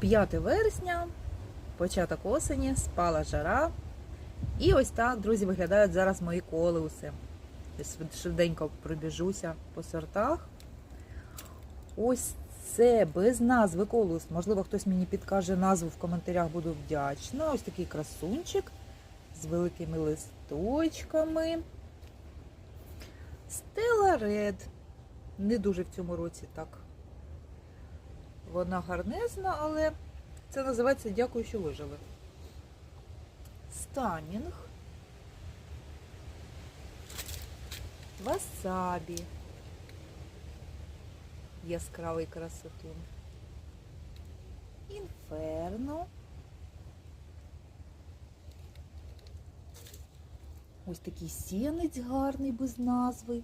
5 вересня, початок осені, спала жара. І ось так, друзі, виглядають зараз мої колеуси. Швиденько пробіжуся по сортах. Ось це без назви колеус. Можливо, хтось мені підкаже назву в коментарях, буду вдячна. Ось такий красунчик з великими листочками. Стела Ред. Не дуже в цьому році так. Вона гарнезна, але це називається Дякую, що вижили. Станінг. Васабі. Яскравий красотун. Інферно. Ось такий сіянець гарний без назви.